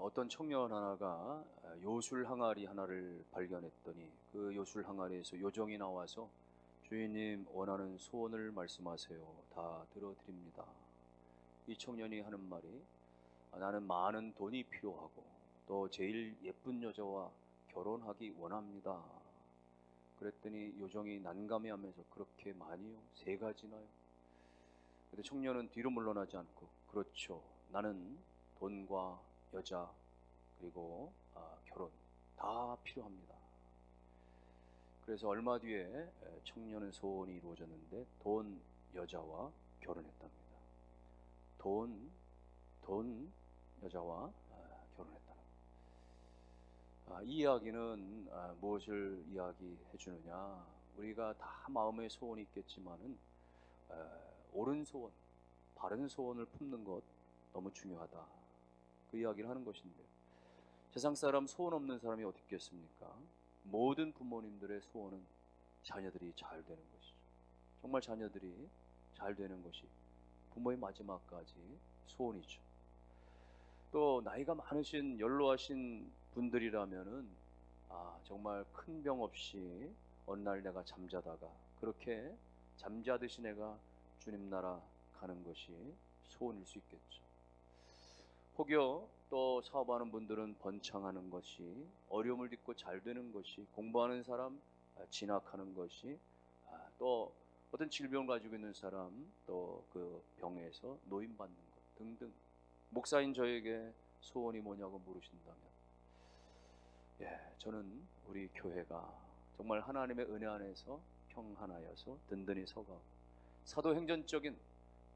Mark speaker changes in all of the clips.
Speaker 1: 어떤 청년 하나가 요술 항아리 하나를 발견했더니 그 요술 항아리에서 요정이 나와서 주인님 원하는 소원을 말씀하세요. 다 들어드립니다. 이 청년이 하는 말이 아, 나는 많은 돈이 필요하고 또 제일 예쁜 여자와 결혼하기 원합니다. 그랬더니 요정이 난감해 하면서 그렇게 많이요? 세 가지나요? 근데 청년은 뒤로 물러나지 않고 그렇죠. 나는 돈과 여자 그리고 아, 결혼 다 필요합니다. 그래서 얼마 뒤에 에, 청년의 소원이 이루어졌는데 돈, 여자와 결혼했답니다. 돈, 돈, 여자와 아, 결혼했다. 아, 이 이야기는 아, 무엇을 이야기해 주느냐? 우리가 다 마음의 소원이 있겠지만은 에, 옳은 소원, 바른 소원을 품는 것 너무 중요하다. 그 이야기를 하는 것인데 세상 사람 소원 없는 사람이 어디 있겠습니까? 모든 부모님들의 소원은 자녀들이 잘 되는 것이죠. 정말 자녀들이 잘 되는 것이 부모의 마지막까지 소원이죠. 또 나이가 많으신 연로하신 분들이라면은 아 정말 큰 병 없이 어느 날 내가 잠자다가 그렇게 잠자듯이 내가 주님 나라 가는 것이 소원일 수 있겠죠. 혹여 또 사업하는 분들은 번창하는 것이 어려움을 딛고 잘 되는 것이 공부하는 사람 아, 진학하는 것이 아, 또 어떤 질병을 가지고 있는 사람 또 그 병에서 노인받는 것 등등. 목사인 저에게 소원이 뭐냐고 물으신다면 예 저는 우리 교회가 정말 하나님의 은혜 안에서 평안하여서 든든히 서가고 사도행전적인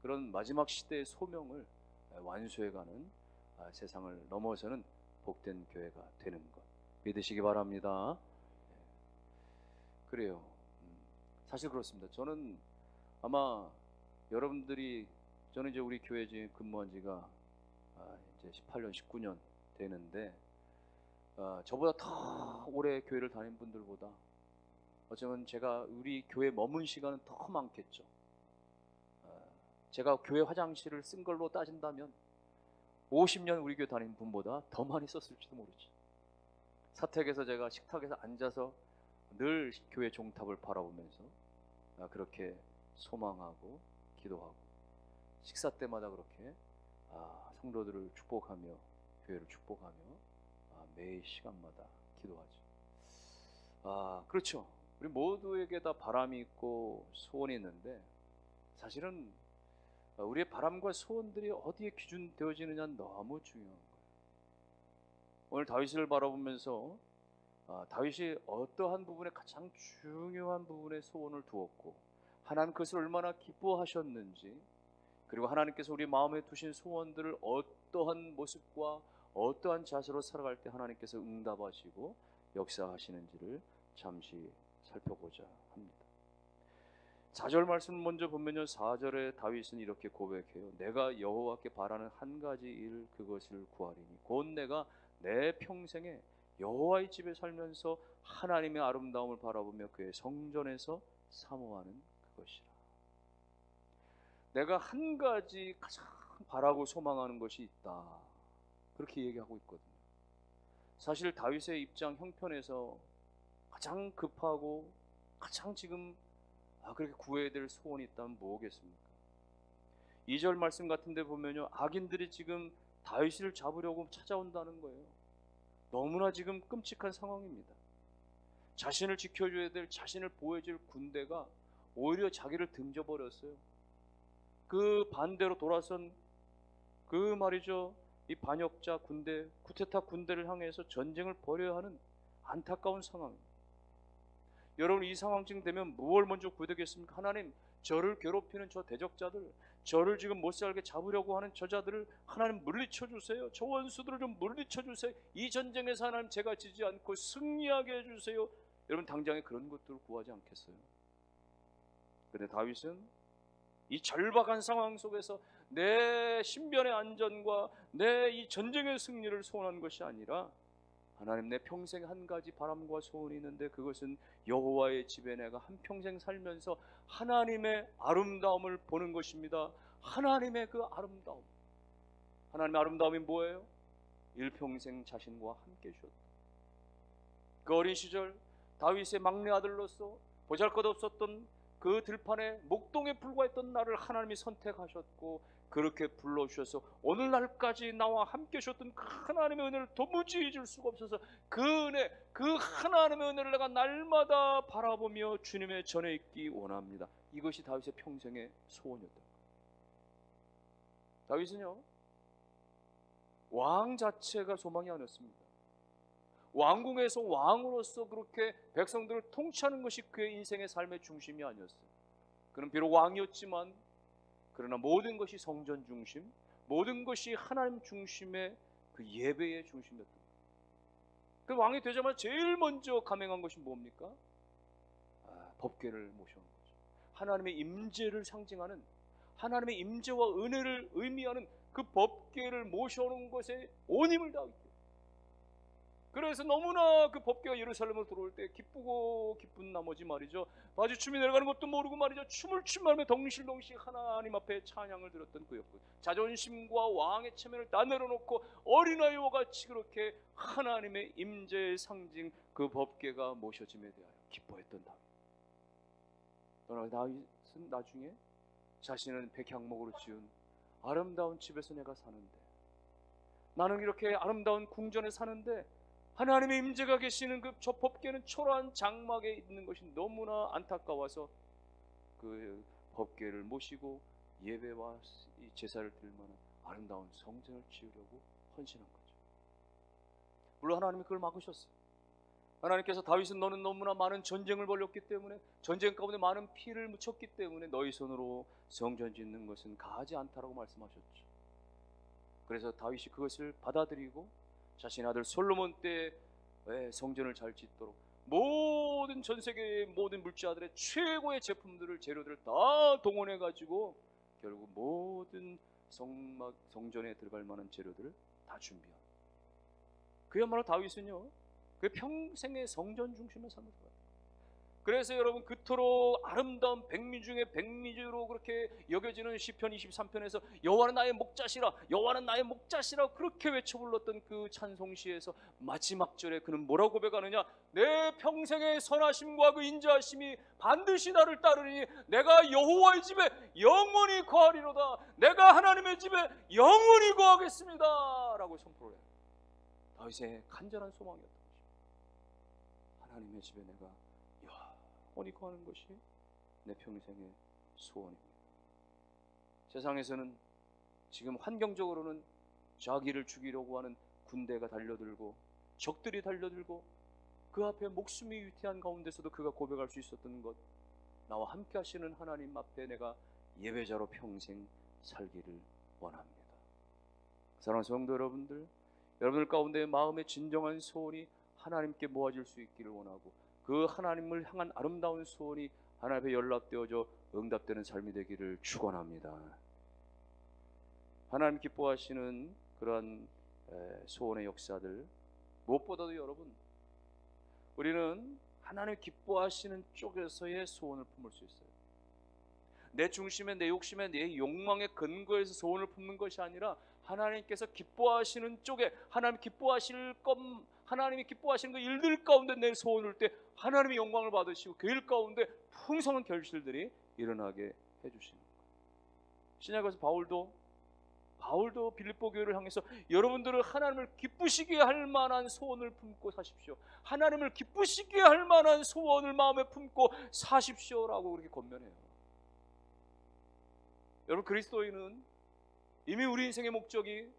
Speaker 1: 그런 마지막 시대의 소명을 완수해가는 아, 세상을 넘어서는 복된 교회가 되는 것 믿으시기 바랍니다. 예. 그래요. 음, 사실 그렇습니다. 저는 아마 여러분들이 저는 이제 우리 교회 에 근무한 지가 아, 이제 18년, 19년 되는데 아, 저보다 더 오래 교회를 다닌 분들보다 어쩌면 제가 우리 교회 머문 시간은 더 많겠죠. 제가 교회 화장실을 쓴 걸로 따진다면 50년 우리 교회 다닌 분보다 더 많이 썼을지도 모르지. 사택에서 제가 식탁에서 앉아서 늘 교회 종탑을 바라보면서 그렇게 소망하고 기도하고 식사 때마다 그렇게 아, 성도들을 축복하며 교회를 축복하며 아, 매 시간마다 기도하죠. 아 그렇죠. 우리 모두에게 다 바람이 있고 소원이 있는데 사실은 우리의 바람과 소원들이 어디에 기준되어지느냐 너무 중요한 거예요. 오늘 다윗을 바라보면서 아, 다윗이 어떠한 부분에 가장 중요한 부분에 소원을 두었고 하나님 그것을 얼마나 기뻐하셨는지 그리고 하나님께서 우리 마음에 두신 소원들을 어떠한 모습과 어떠한 자세로 살아갈 때 하나님께서 응답하시고 역사하시는지를 잠시 살펴보자 합니다. 4절 말씀 먼저 보면요. 4절에 다윗은 이렇게 고백해요. 내가 여호와께 바라는 한 가지 일 그것을 구하리니 곧 내가 내 평생에 여호와의 집에 살면서 하나님의 아름다움을 바라보며 그의 성전에서 사모하는 그것이라. 내가 한 가지 가장 바라고 소망하는 것이 있다. 그렇게 얘기하고 있거든요. 사실 다윗의 입장 형편에서 가장 급하고 가장 지금 아, 그렇게 구해야 될 소원이 있다면 뭐겠습니까? 2절 말씀 같은데 보면요. 악인들이 지금 다윗을 잡으려고 찾아온다는 거예요. 너무나 지금 끔찍한 상황입니다. 자신을 지켜줘야 될, 자신을 보호해줄 군대가 오히려 자기를 등져버렸어요. 그 반대로 돌아선 그 말이죠. 이 반역자 군대, 쿠테타 군대를 향해서 전쟁을 벌여야 하는 안타까운 상황입니다. 여러분 이 상황쯤 되면 무엇을 먼저 구되겠습니까? 하나님 저를 괴롭히는 저 대적자들 저를 지금 못살게 잡으려고 하는 저자들을 하나님 물리쳐 주세요. 저 원수들을 좀 물리쳐 주세요. 이 전쟁에서 하나님 제가 지지 않고 승리하게 해 주세요. 여러분 당장에 그런 것들을 구하지 않겠어요? 근데 다윗은 이 절박한 상황 속에서 내 신변의 안전과 내 이 전쟁의 승리를 소원한 것이 아니라 하나님 내 평생 한 가지 바람과 소원이 있는데 그것은 여호와의 집에 내가 한 평생 살면서 하나님의 아름다움을 보는 것입니다. 하나님의 그 아름다움. 하나님의 아름다움이 뭐예요? 일평생 자신과 함께 주셨다. 그 어린 시절 다윗의 막내 아들로서 보잘것없었던 그 들판에 목동에 불과했던 나를 하나님이 선택하셨고 그렇게 불러주셔서 오늘날까지 나와 함께 주셨던 그 하나님의 은혜를 도무지 잊을 수가 없어서 그 은혜, 그 하나님의 은혜를 내가 날마다 바라보며 주님의 전에 있기 원합니다. 이것이 다윗의 평생의 소원이었다. 다윗은요 왕 자체가 소망이 아니었습니다. 왕궁에서 왕으로서 그렇게 백성들을 통치하는 것이 그의 인생의 삶의 중심이 아니었어요. 그는 비록 왕이었지만 그러나 모든 것이 성전 중심, 모든 것이 하나님 중심의 그 예배의 중심이었던 거예요. 그 왕이 되자마자 제일 먼저 감행한 것이 뭡니까? 아, 법궤를 모셔온 거죠. 하나님의 임재를 상징하는 하나님의 임재와 은혜를 의미하는 그 법궤를 모셔오는 것에 온 힘을 다했죠. 그래서 너무나 그 법궤가 예루살렘으로 들어올 때 기쁘고 기쁜 나머지 말이죠. 바지 춤이 내려가는 것도 모르고 말이죠. 춤을 추면서 덩실덩실 하나님 앞에 찬양을 드렸던 그였고 자존심과 왕의 체면을 다 내려놓고 어린아이와 같이 그렇게 하나님의 임재의 상징 그 법궤가 모셔짐에 대하여 기뻐했던 다윗. 다윗은 나중에 자신은 백향목으로 지은 아름다운 집에서 내가 사는데 나는 이렇게 아름다운 궁전에 사는데 하나님의 임재가 계시는 그 저 법궤는 초라한 장막에 있는 것이 너무나 안타까워서 그 법궤를 모시고 예배와 이 제사를 드릴만한 아름다운 성전을 지으려고 헌신한 거죠. 물론 하나님이 그걸 막으셨어요. 하나님께서 다윗은 너는 너무나 많은 전쟁을 벌였기 때문에 전쟁 가운데 많은 피를 묻혔기 때문에 너희 손으로 성전 짓는 것은 가하지 않다라고 말씀하셨죠. 그래서 다윗이 그것을 받아들이고 자신 아들 솔로몬 때 예, 성전을 잘 짓도록 모든 전 세계의 모든 물자들의 최고의 제품들을 재료들을 다 동원해 가지고 결국 모든 성막 성전에 들어갈 만한 재료들을 다 준비한. 그야말로 다윗은요, 그 평생의 성전 중심에 사는 거예요. 그래서 여러분 그토록 아름다운 백미 중에 백미주로 그렇게 여겨지는 시편 23편에서 여호와는 나의 목자시라 여호와는 나의 목자시라 그렇게 외쳐 불렀던 그 찬송시에서 마지막 절에 그는 뭐라고 고백하느냐? 내 평생의 선하심과 그 인자하심이 반드시 나를 따르니 내가 여호와의 집에 영원히 거하리로다. 내가 하나님의 집에 영원히 거하겠습니다. 라고 선포를 해요. 다윗의 간절한 소망이었던 것입니다. 하나님의 집에 내가 영원히 거하는 것이 내 평생의 소원입니다. 세상에서는 지금 환경적으로는 자기를 죽이려고 하는 군대가 달려들고 적들이 달려들고 그 앞에 목숨이 위태한 가운데서도 그가 고백할 수 있었던 것 나와 함께 하시는 하나님 앞에 내가 예배자로 평생 살기를 원합니다. 사랑하는 성도 여러분들 여러분들 가운데 마음의 진정한 소원이 하나님께 모아질 수 있기를 원하고 그 하나님을 향한 아름다운 소원이 하나님 앞에 연락되어져 응답되는 삶이 되기를 축원합니다. 하나님 기뻐하시는 그러한 소원의 역사들 무엇보다도 여러분 우리는 하나님 기뻐하시는 쪽에서의 소원을 품을 수 있어요. 내 중심에 내 욕심에 내 욕망의 근거에서 소원을 품는 것이 아니라 하나님께서 기뻐하시는 쪽에 하나님 기뻐하실 것 하나님이 기뻐하시는 그 일들 가운데 내 소원을 때 하나님의 영광을 받으시고 그일 가운데 풍성한 결실들이 일어나게 해주시는 거예요. 신약에서 바울도 바울도 빌립보 교회를 향해서 여러분들은 하나님을 기쁘시게 할 만한 소원을 품고 사십시오. 하나님을 기쁘시게 할 만한 소원을 마음에 품고 사십시오라고 그렇게 권면해요. 여러분 그리스도인은 이미 우리 인생의 목적이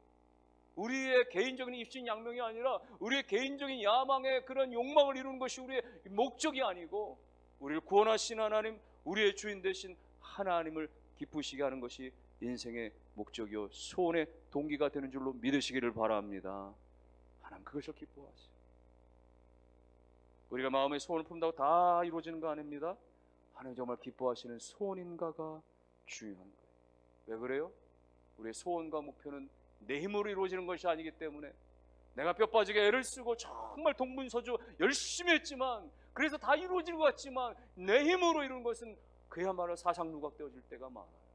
Speaker 1: 우리의 개인적인 입신 양명이 아니라 우리의 개인적인 야망의 그런 욕망을 이루는 것이 우리의 목적이 아니고 우리를 구원하신 하나님, 우리의 주인 되신 하나님을 기쁘시게 하는 것이 인생의 목적이요 소원의 동기가 되는 줄로 믿으시기를 바랍니다. 하나님 그것을 기뻐하세요. 우리가 마음의 소원을 품다고 다 이루어지는 거 아닙니다. 하나님 정말 기뻐하시는 소원인가가 중요한 거예요. 왜 그래요? 우리의 소원과 목표는 내 힘으로 이루어지는 것이 아니기 때문에 내가 뼈 빠지게 애를 쓰고 정말 동분서주 열심히 했지만 그래서 다 이루어질 것 같지만 내 힘으로 이루는 것은 그야말로 사상 누각되어질 때가 많아요.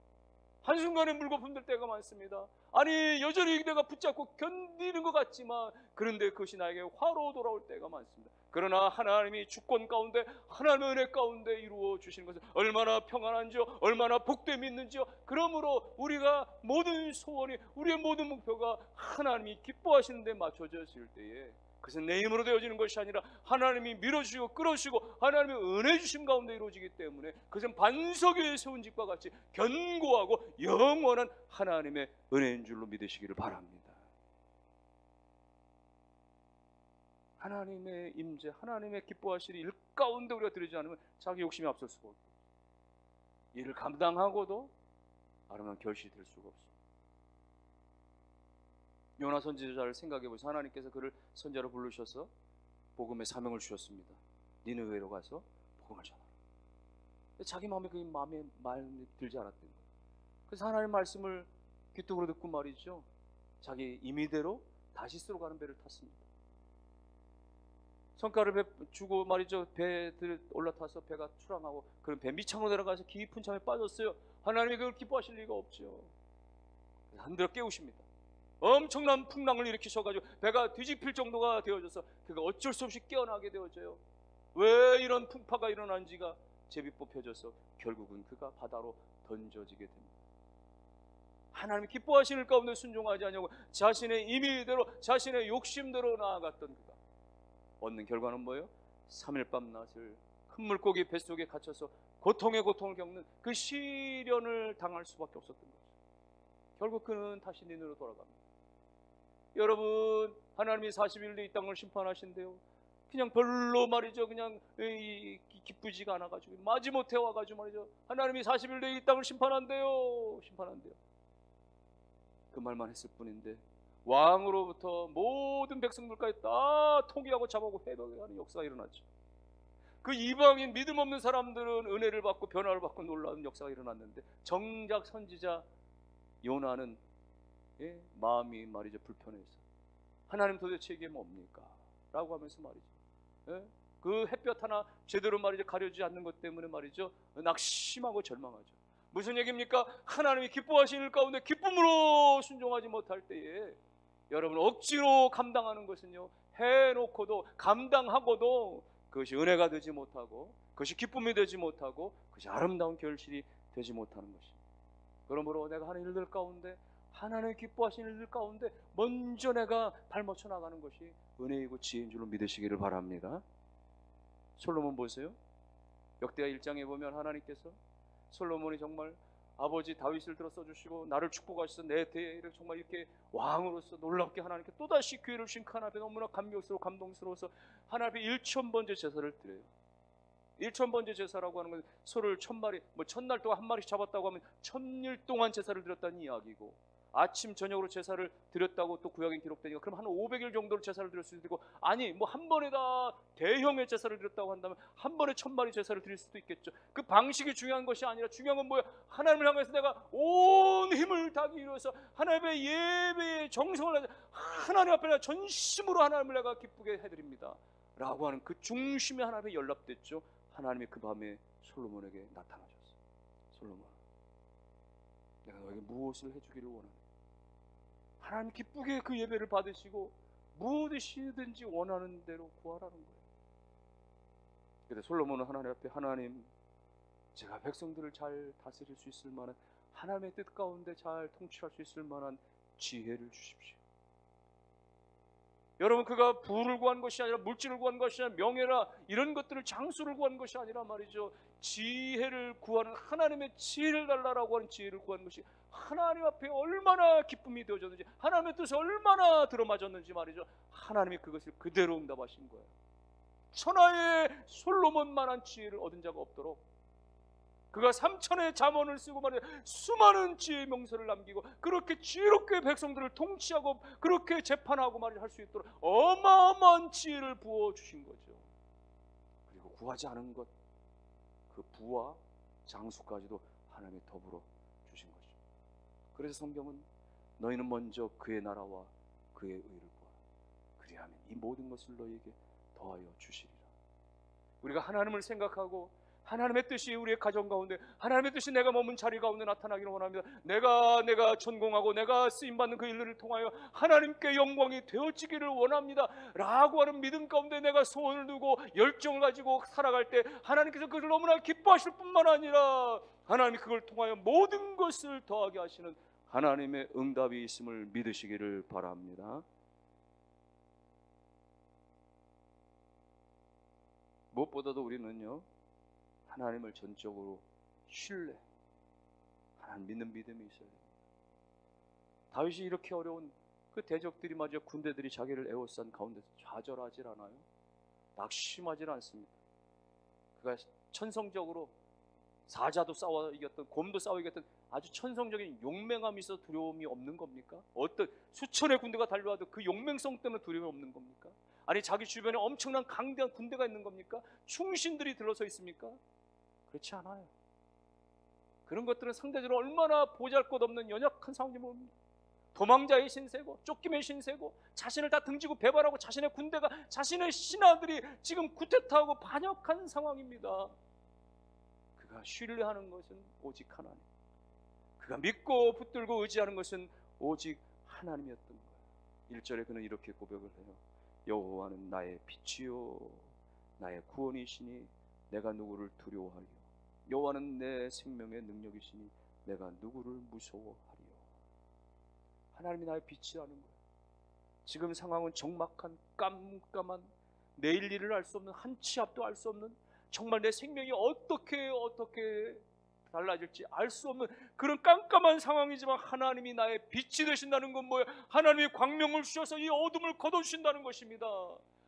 Speaker 1: 한순간에 물거품 될 때가 많습니다. 아니 여전히 내가 붙잡고 견디는 것 같지만 그런데 그것이 나에게 화로 돌아올 때가 많습니다. 그러나 하나님이 주권 가운데 하나님의 은혜 가운데 이루어 주시는 것은 얼마나 평안한지요 얼마나 복됨이 있는지요 그러므로 우리가 모든 소원이 우리의 모든 목표가 하나님이 기뻐하시는 데 맞춰졌을 때에 그것은 내 힘으로 되어지는 것이 아니라 하나님이 밀어주시고 끌어주시고 하나님의 은혜 주심 가운데 이루어지기 때문에 그것은 반석 위에 세운 집과 같이 견고하고 영원한 하나님의 은혜인 줄로 믿으시기를 바랍니다. 하나님의 임재, 하나님의 기뻐하시는 일 가운데 우리가 들이지 않으면 자기 욕심이 앞설 수가 없고 이를 감당하고도 아름다운 결실이 될 수가 없어. 요나 선지자를 생각해 보세요. 하나님께서 그를 선자로 부르셔서 복음의 사명을 주셨습니다. 니느웨로 가서 복음을 전하라. 자기 마음에 그 마음에 마음에 들지 않았던 거예요. 그래서 하나님의 말씀을 귀뚝으로 듣고 말이죠. 자기 임의대로 다시스로 가는 배를 탔습니다. 성과를 배 주고 말이죠. 배에 올라타서 배가 출항하고 그런 배 밑창으로 내려가서 깊은 잠에 빠졌어요. 하나님이 그걸 기뻐하실 리가 없죠. 흔들어 깨우십니다. 엄청난 풍랑을 일으키셔가지고 배가 뒤집힐 정도가 되어져서 그가 어쩔 수 없이 깨어나게 되어져요. 왜 이런 풍파가 일어난지가 제비 뽑혀져서 결국은 그가 바다로 던져지게 됩니다. 하나님 기뻐하시는 가운데 순종하지 않냐고 자신의 임의대로 자신의 욕심대로 나아갔던 그가 얻는 결과는 뭐예요? 3일 밤 낮을 큰 물고기 뱃속에 갇혀서 고통의 고통을 겪는 그 시련을 당할 수밖에 없었던 거죠. 결국 그는 다시 니누로 돌아갑니다. 여러분 하나님이 40일내 이 땅을 심판하신대요. 그냥 별로 말이죠. 그냥 이, 기쁘지가 않아가지고 마지못해 와가지고 말이죠. 하나님이 40일내 이 땅을 심판한대요. 심판한대요. 그 말만 했을 뿐인데 왕으로부터 모든 백성들까지 다 통일하고 잡아오고 해독하는 역사가 일어났죠. 그 이방인 믿음 없는 사람들은 은혜를 받고 변화를 받고 놀라운 역사가 일어났는데 정작 선지자 요나는 예, 마음이 말이죠 불편해서 하나님 도대체 이게 뭡니까? 라고 하면서 말이죠. 예? 그 햇볕 하나 제대로 말이죠 가려지지 않는 것 때문에 말이죠 낙심하고 절망하죠. 무슨 얘기입니까? 하나님이 기뻐하시는 가운데 기쁨으로 순종하지 못할 때에 여러분 억지로 감당하는 것은요 해놓고도 감당하고도 그것이 은혜가 되지 못하고 그것이 기쁨이 되지 못하고 그것이 아름다운 결실이 되지 못하는 것이. 그러므로 내가 하는 일들 가운데 하나님 기뻐하시는 일들 가운데 먼저 내가 발맞춰 나가는 것이 은혜이고 지혜인 줄로 믿으시기를 바랍니다. 솔로몬 보세요. 역대하 1장에 보면 하나님께서 솔로몬이 정말 아버지 다윗을 들어 써주시고 나를 축복하셔서 내 대에 정말 이렇게 왕으로서 놀랍게 하나님께 또다시 기회를 하나님 앞에 너무나 감격스러워 감동스러워서 하나님 앞에 1천 번째 제사를 드려요. 1천 번째 제사라고 하는 건 소를 천 마리, 뭐 천날 동안 한 마리씩 잡았다고 하면 천일 동안 제사를 드렸다는 이야기고 아침 저녁으로 제사를 드렸다고 또 구약에 기록되니까 그럼 한 500일 정도로 제사를 드릴 수도 있고 아니 뭐 한 번에 다 대형의 제사를 드렸다고 한다면 한 번에 천 마리 제사를 드릴 수도 있겠죠. 그 방식이 중요한 것이 아니라 중요한 건 뭐야? 하나님을 향해서 내가 온 힘을 다하기 위해서 하나님의 예배에 정성을 하나님 앞에 내가 전심으로 하나님을 내가 기쁘게 해드립니다. 라고 하는 그 중심이 하나님의 연락됐죠. 하나님이 그 밤에 솔로몬에게 나타나셨어. 솔로몬, 내가 너에게 무엇을 해주기를 원하는 하나님 기쁘게 그 예배를 받으시고 무엇이든지 원하는 대로 구하라는 거예요. 그때 솔로몬은 하나님 앞에 하나님 제가 백성들을 잘 다스릴 수 있을 만한 하나님의 뜻 가운데 잘 통치할 수 있을 만한 지혜를 주십시오. 여러분 그가 부를 구한 것이 아니라 물질을 구한 것이 아니라 명예라 이런 것들을 장수를 구한 것이 아니라 말이죠. 지혜를 구하는 하나님의 지혜를 달라라고 하는 지혜를 구한 것이 하나님 앞에 얼마나 기쁨이 되어졌는지 하나님의 뜻에 얼마나 들어맞았는지 말이죠. 하나님이 그것을 그대로 응답하신 거예요. 천하의 솔로몬만한 지혜를 얻은 자가 없도록 그가 삼천의 잠언을 쓰고 말이야 수많은 지혜의 명서를 남기고 그렇게 지혜롭게 백성들을 통치하고 그렇게 재판하고 말이야 할 수 있도록 어마어마한 지혜를 부어 주신 거죠. 그리고 구하지 않은 것 그 부와 장수까지도 하나님이 더불어 주신 거죠. 그래서 성경은 너희는 먼저 그의 나라와 그의 의를 구하라. 그리하면 이 모든 것을 너희에게 더하여 주시리라. 우리가 하나님을 생각하고
Speaker 2: 하나님의 뜻이 우리의 가정 가운데 하나님의 뜻이 내가 머문 자리 가운데 나타나기를 원합니다. 내가 내가 전공하고 내가 쓰임 받는 그 일들을 통하여 하나님께 영광이 되어지기를 원합니다. 라고 하는 믿음 가운데 내가 소원을 두고 열정을 가지고 살아갈 때 하나님께서 그를 너무나 기뻐하실 뿐만 아니라 하나님이 그걸 통하여 모든 것을 더하게 하시는 하나님의 응답이 있음을 믿으시기를 바랍니다. 무엇보다도 우리는요 하나님을 전적으로 신뢰, 하나님 믿는 믿음이 있어야 됩니다. 다윗이 이렇게 어려운 그 대적들이 마저 군대들이 자기를 에워싼 가운데서 좌절하질 않아요. 낙심하질 않습니다. 그가 천성적으로 사자도 싸워 이겼던 곰도 싸워 이겼던 아주 천성적인 용맹함이 있어 두려움이 없는 겁니까? 어떤 수천의 군대가 달려와도 그 용맹성 때문에 두려움이 없는 겁니까? 아니 자기 주변에 엄청난 강대한 군대가 있는 겁니까? 충신들이 들러서 있습니까? 그렇지 않아요. 그런 것들은 상대적으로 얼마나 보잘것없는 연약한 상황인지 모릅니다. 도망자의 신세고 쫓김의 신세고 자신을 다 등지고 배반하고 자신의 군대가 자신의 신하들이 지금 구태타하고 반역한 상황입니다. 그가 신뢰하는 것은 오직 하나님. 그가 믿고 붙들고 의지하는 것은 오직 하나님이었던 거예요. 1절에 그는 이렇게 고백을 해요. 여호와는 나의 빛이요 나의 구원이시니 내가 누구를 두려워하리요 여호와는 내 생명의 능력이시니 내가 누구를 무서워하리요 하나님이 나의 빛이라는 거예요 지금 상황은 적막한 깜깜한 내일 일을 알 수 없는 한 치 앞도 알 수 없는 정말 내 생명이 어떻게 어떻게 달라질지 알 수 없는 그런 깜깜한 상황이지만 하나님이 나의 빛이 되신다는 건 뭐예요? 하나님이 광명을 주셔서 이 어둠을 거둬주신다는 것입니다.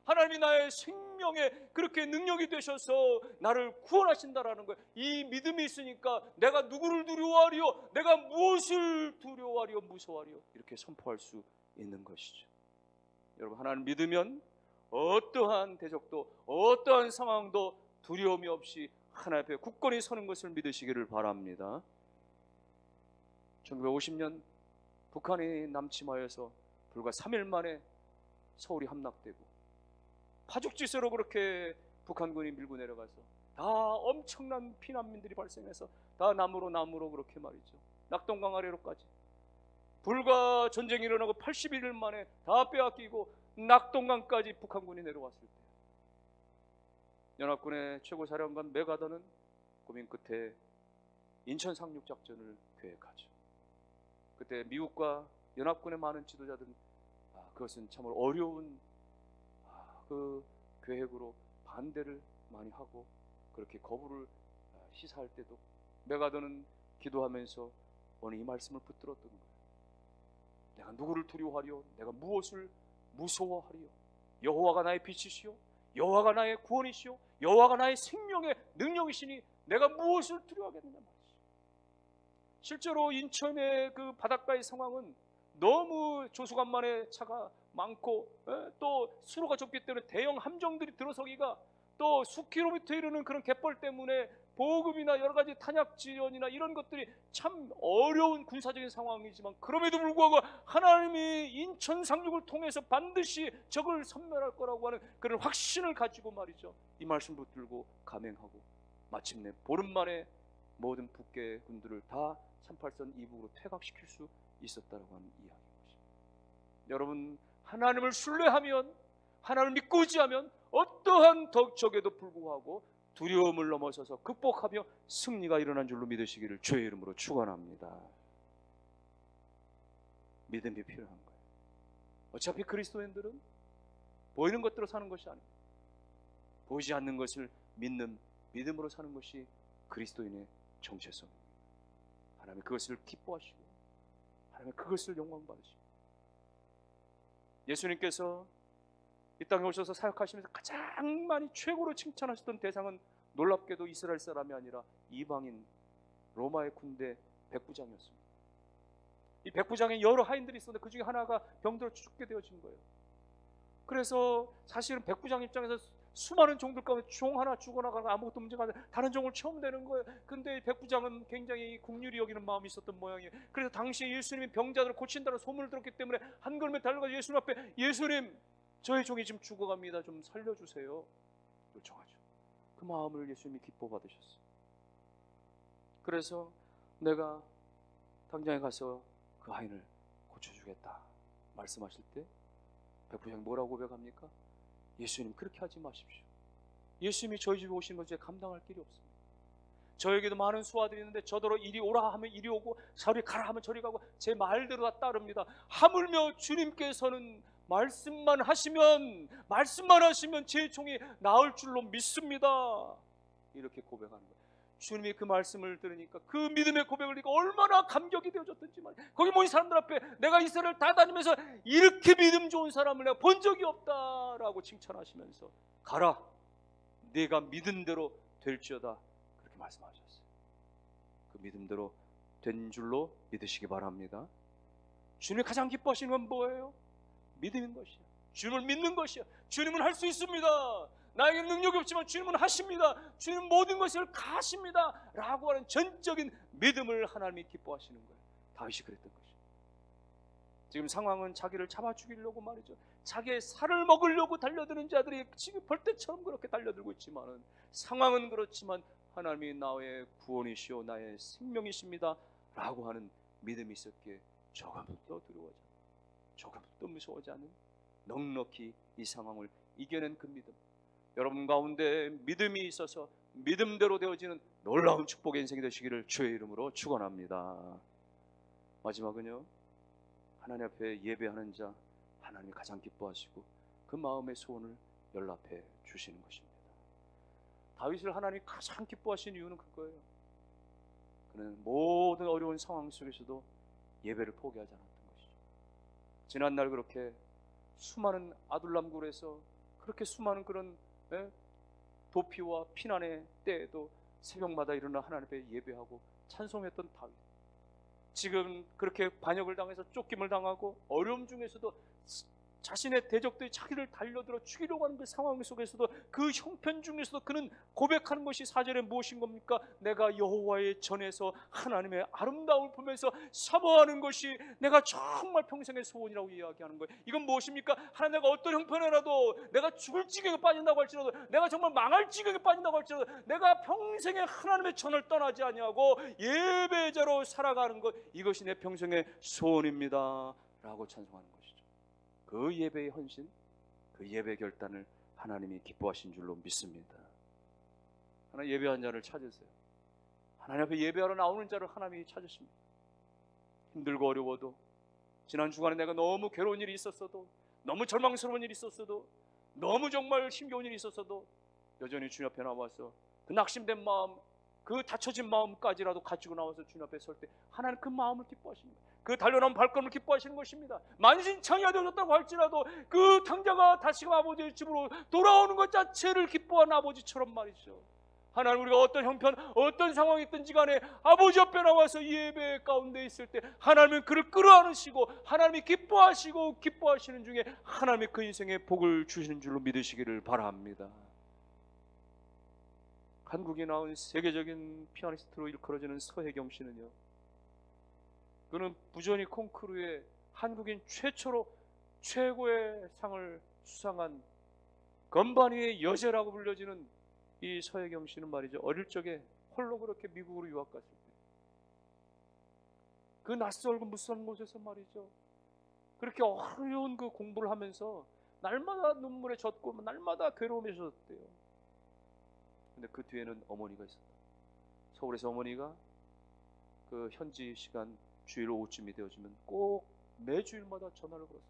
Speaker 2: 하나님이 나의 생명에 그렇게 능력이 되셔서 나를 구원하신다라는 거예요. 이 믿음이 있으니까 내가 누구를 두려워하리요? 내가 무엇을 두려워하리요? 무서워하리요? 이렇게 선포할 수 있는 것이죠. 여러분 하나님 믿으면 어떠한 대적도 어떠한 상황도 두려움이 없이 하나님 앞에 굳건히 서는 것을 믿으시기를 바랍니다. 1950년 북한이 남침하여서 불과 3일 만에 서울이 함락되고 파죽지세로 그렇게 북한군이 밀고 내려가서 다 엄청난 피난민들이 발생해서 다 남으로 남으로 그렇게 말이죠. 낙동강 아래로까지 불과 전쟁이 일어나고 81일 만에 다 빼앗기고 낙동강까지 북한군이 내려왔을 때 연합군의 최고 사령관 메가더는 고민 끝에 인천 상륙 작전을 계획하죠. 그때 미국과 연합군의 많은 지도자들은 아, 그것은 참으로 어려운 아, 그 계획으로 반대를 많이 하고 그렇게 거부를 아, 시사할 때도 메가더는 기도하면서 오늘 이 말씀을 붙들었던 거예요. 내가 누구를 두려워하리요? 내가 무엇을 무서워하리요? 여호와가 나의 빛이시요 여호와가 나의 구원이시요 여호와가 나의 생명의 능력이시니 내가 무엇을 두려워하겠느냐 말이죠. 실제로 인천의 그 바닷가의 상황은 너무 조수간만의 차가 많고 에, 또 수로가 좁기 때문에 대형 함정들이 들어서기가 또 수킬로미터 이르는 그런 갯벌 때문에 보급이나 여러 가지 탄약 지원이나 이런 것들이 참 어려운 군사적인 상황이지만 그럼에도 불구하고 하나님이 인천 상륙을 통해서 반드시 적을 섬멸할 거라고 하는 그런 확신을 가지고 말이죠. 이 말씀 붙들고 감행하고 마침내 보름 만에 모든 북계 군들을 다 38선 이북으로 퇴각시킬 수 있었다고 하는 이야기입니다. 여러분 하나님을 신뢰하면 하나님을 믿고 의지하면 어떠한 적에도 불구하고 두려움을 넘어서서 극복하며 승리가 일어난 줄로 믿으시기를 주의 이름으로 축원합니다. 믿음이 필요한 거예요. 어차피 그리스도인들은 보이는 것대로 사는 것이 아닙니다. 보이지 않는 것을 믿는 믿음으로 사는 것이 그리스도인의 정체성입니다. 하나님 그것을 기뻐하시고 하나님 그것을 영광 받으시고 예수님께서 이 땅에 오셔서 사역하시면서 가장 많이 최고로 칭찬하셨던 대상은 놀랍게도 이스라엘 사람이 아니라 이방인 로마의 군대 백부장이었습니다. 이 백부장에 여러 하인들이 있었는데 그 중에 하나가 병들어 죽게 되어진 거예요. 그래서 사실은 백부장 입장에서 수많은 종들 가운데 종 하나 죽어나가는 아무것도 문제가 안 돼. 다른 종을 처음 되는 거예요. 근데 백부장은 굉장히 국률이 여기는 마음이 있었던 모양이에요. 그래서 당시에 예수님이 병자들을 고친다는 소문을 들었기 때문에 한 걸음에 달려가서 예수님 앞에 예수님 저희 종이 지금 죽어갑니다. 좀 살려주세요. 요청하죠. 그 마음을 예수님이 기뻐 받으셨어요. 그래서 내가 당장에 가서 그 아이를 고쳐주겠다 말씀하실 때 백부장이 뭐라고 고백합니까? 예수님 그렇게 하지 마십시오. 예수님이 저희 집에 오신 건 제가 감당할 길이 없습니다. 저에게도 많은 수하들이 있는데 저더러 이리 오라 하면 이리 오고 저리 가라 하면 저리 가고 제 말대로 다 따릅니다. 하물며 주님께서는 말씀만 하시면 말씀만 하시면 제 종이 나을 줄로 믿습니다. 이렇게 고백하는 거예요. 주님이 그 말씀을 들으니까 그 믿음의 고백을 듣고 얼마나 감격이 되어졌던지 말이에요. 거기 모인 사람들 앞에 내가 이스라엘 다 다니면서 이렇게 믿음 좋은 사람을 내가 본 적이 없다라고 칭찬하시면서 가라 네가 믿은 대로 될지어다 그렇게 말씀하셨어요. 그 믿음대로 된 줄로 믿으시기 바랍니다. 주님이 가장 기뻐하시는 건 뭐예요? 믿음인 것이요. 주님을 믿는 것이요. 주님은 할 수 있습니다. 나에게 능력이 없지만 주님은 하십니다. 주님은 모든 것을 가십니다. 라고 하는 전적인 믿음을 하나님이 기뻐하시는 거예요. 다윗이 그랬던 것이죠. 지금 상황은 자기를 잡아 죽이려고 말이죠. 자기의 살을 먹으려고 달려드는 자들이 지금 벌떼처럼 그렇게 달려들고 있지만은 상황은 그렇지만 하나님이 나의 구원이시오 나의 생명이십니다. 라고 하는 믿음이 있었기에 조금도 두려워하지 조금도 무서워하지 않는 넉넉히 이 상황을 이겨낸 그 믿음 여러분 가운데 믿음이 있어서 믿음대로 되어지는 놀라운 축복의 인생이 되시기를 주의 이름으로 축원합니다. 마지막은요. 하나님 앞에 예배하는 자 하나님이 가장 기뻐하시고 그 마음의 소원을 연락해 주시는 것입니다. 다윗을 하나님이 가장 기뻐하시는 이유는 그거예요. 그는 모든 어려운 상황 속에서도 예배를 포기하지 않았던 것이죠. 지난날 그렇게 수많은 아둘람굴에서 그렇게 수많은 그런 예? 도피와 피난의 때에도 새벽마다 일어나 하나님 앞에 예배하고 찬송했던 다윗. 지금 그렇게 반역을 당해서 쫓김을 당하고 어려움 중에서도 자신의 대적들이 자기를 달려들어 죽이려고 하는 그 상황 속에서도 그 형편 중에서도 그는 고백하는 것이 사절에 무엇인 겁니까? 내가 여호와의 전에서 하나님의 아름다움을 보면서 사모하는 것이 내가 정말 평생의 소원이라고 이야기하는 거예요. 이건 무엇입니까? 하나님 내가 어떤 형편에라도 내가 죽을 지경에 빠진다고 할지라도 내가 정말 망할 지경에 빠진다고 할지라도 내가 평생에 하나님의 전을 떠나지 아니하고 예배자로 살아가는 것 이것이 내 평생의 소원입니다. 라고 찬송하는 것이죠. 그 예배의 헌신, 그 예배 결단을 하나님이 기뻐하신 줄로 믿습니다. 하나 예배한 자를 찾으세요. 하나님 앞에 예배하러 나오는 자를 하나님이 찾으십니다. 힘들고 어려워도 지난 주간에 내가 너무 괴로운 일이 있었어도 너무 절망스러운 일이 있었어도 너무 정말 힘겨운 일이 있었어도 여전히 주님 앞에 나와서 그 낙심된 마음 그 다쳐진 마음까지라도 가지고 나와서 주님 앞에 설 때 하나님 그 마음을 기뻐하십니다. 그 달려나온 발걸음을 기뻐하시는 것입니다. 만신창이가 되어졌다고 할지라도 그 당자가 다시금 아버지의 집으로 돌아오는 것 자체를 기뻐하는 아버지처럼 말이죠. 하나님 우리가 어떤 형편, 어떤 상황이 있든지 간에 아버지 옆에 나와서 예배 가운데 있을 때 하나님은 그를 끌어안으시고 하나님이 기뻐하시고 기뻐하시는 중에 하나님이 그 인생에 복을 주시는 줄로 믿으시기를 바랍니다. 한국에 나온 세계적인 피아니스트로 일컬어지는 서혜경 씨는요. 그는 부전이 콩쿠르에 한국인 최초로 최고의 상을 수상한 건반위의 여제라고 불려지는 이 서혜경 씨는 말이죠. 어릴 적에 홀로 그렇게 미국으로 유학 갔을 때. 그 낯설고 무서운 곳에서 말이죠. 그렇게 어려운 그 공부를 하면서 날마다 눈물에 젖고 날마다 괴로움에 젖었대요. 근데 그 뒤에는 어머니가 있었다. 서울에서 어머니가 그 현지 시간 주일 오후쯤이 되어지면 꼭 매주일마다 전화를 걸어서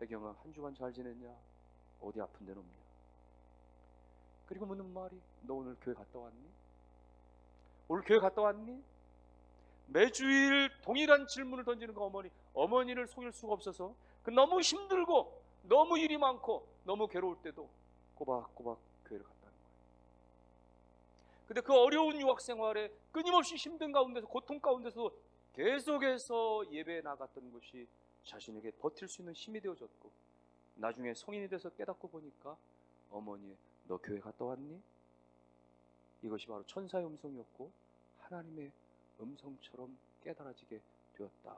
Speaker 2: 혜경아 한 주간 잘 지냈냐? 어디 아픈 데는 없냐? 그리고 묻는 말이 너 오늘 교회 갔다 왔니? 오늘 교회 갔다 왔니? 매주일 동일한 질문을 던지는 그 어머니 어머니를 속일 수가 없어서 그 너무 힘들고 너무 일이 많고 너무 괴로울 때도 꼬박꼬박 교회를 거예요. 근데 그 어려운 유학 생활에 끊임없이 힘든 가운데서 고통 가운데서 계속해서 예배에 나갔던 것이 자신에게 버틸 수 있는 힘이 되어졌고 나중에 성인이 돼서 깨닫고 보니까 어머니 너 교회 갔다 왔니? 이것이 바로 천사의 음성이었고 하나님의 음성처럼 깨달아지게 되었다.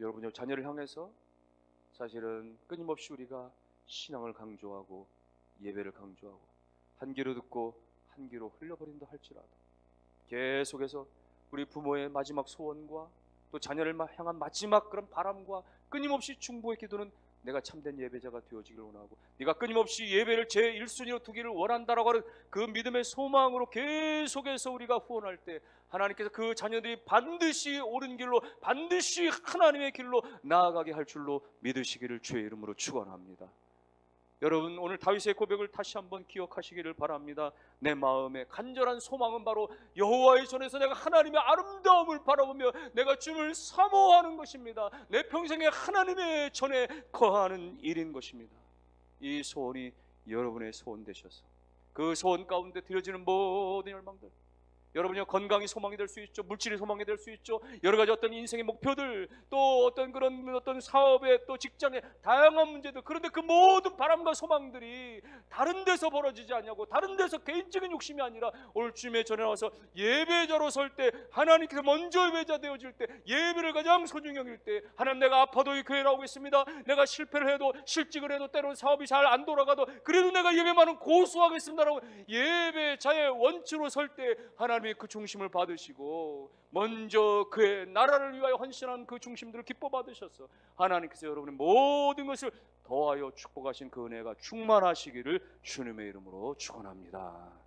Speaker 2: 여러분 자녀를 향해서 사실은 끊임없이 우리가 신앙을 강조하고 예배를 강조하고 한 귀로 듣고 한 귀로 흘려버린다 할지라도 계속해서 우리 부모의 마지막 소원과 또 자녀를 마- 향한 마지막 그런 바람과 끊임없이 중보의 기도는 내가 참된 예배자가 되어지기를 원하고 네가 끊임없이 예배를 제 1순위로 두기를 원한다라고 하는 그 믿음의 소망으로 계속해서 우리가 후원할 때 하나님께서 그 자녀들이 반드시 옳은 길로 반드시 하나님의 길로 나아가게 할 줄로 믿으시기를 주의 이름으로 축원합니다. 여러분 오늘 다윗의 고백을 다시 한번 기억하시기를 바랍니다. 내 마음의 간절한 소망은 바로 여호와의 손에서 내가 하나님의 아름다움을 바라보며 내가 주를 사모하는 것입니다. 내 평생에 하나님의 전에 거하는 일인 것입니다. 이 소원이 여러분의 소원 되셔서 그 소원 가운데 드려지는 모든 열망들 여러분의 건강이 소망이 될 수 있죠. 물질이 소망이 될 수 있죠. 여러 가지 어떤 인생의 목표들, 또 어떤 그런 어떤 사업의 또 직장의 다양한 문제들. 그런데 그 모든 바람과 소망들이 다른 데서 벌어지지 않냐고, 다른 데서 개인적인 욕심이 아니라 오늘 주님의 전에 와서 예배자로 설 때 하나님께서 먼저 예배자 되어질 때 예배를 가장 소중히 여길 때 하나님 내가 아파도 이 교회 나오겠습니다. 내가 실패를 해도 실직을 해도 때로는 사업이 잘 안 돌아가도 그래도 내가 예배만은 고수하겠습니다라고 예배자의 원칙으로 설 때 하나님의 그 중심을 받으시고 먼저 그의 나라를 위하여 헌신한 그 중심들을 기뻐 받으셔서 하나님께서 여러분의 모든 것을 더하여 축복하신 그 은혜가 충만하시기를 주님의 이름으로 축원합니다.